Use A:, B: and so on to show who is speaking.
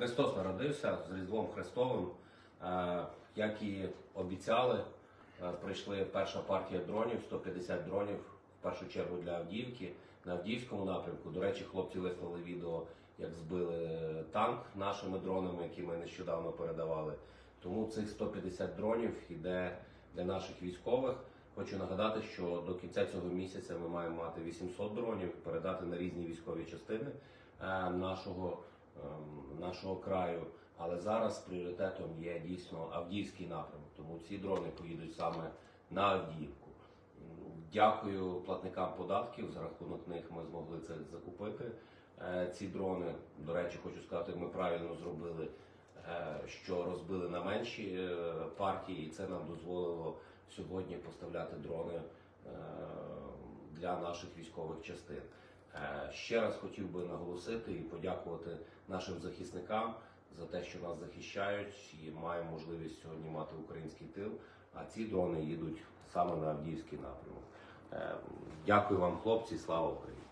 A: Христос народився з Різдвом Христовим. Е, Як і обіцяли, е, прийшли перша партія дронів, 150 дронів, в першу чергу для Авдіївки. На Авдіївському напрямку. До речі, хлопці вислали відео, як збили танк нашими дронами, які ми нещодавно передавали. Тому цих 150 дронів іде для наших військових. Хочу нагадати, що до кінця цього місяця ми маємо мати 800 дронів, передати на різні військові частини е, нашого, нашого краю. Але зараз пріоритетом є дійсно Авдіївський напрямок. Тому ці дрони поїдуть саме на Авдіївку. Дякую платникам податків. За рахунок них ми змогли це закупити. Е, Ці дрони, до речі, хочу сказати, ми правильно зробили, е, що розбили на менші е, партії, і це нам дозволило сьогодні поставляти дрони для наших військових частин. Е, Ще раз хотів би наголосити і подякувати нашим захисникам за те, що нас захищають і маємо можливість сьогодні мати український тил. А ці дрони їдуть саме на Авдіївський напрямок. Е, Дякую вам, хлопці, слава Україні!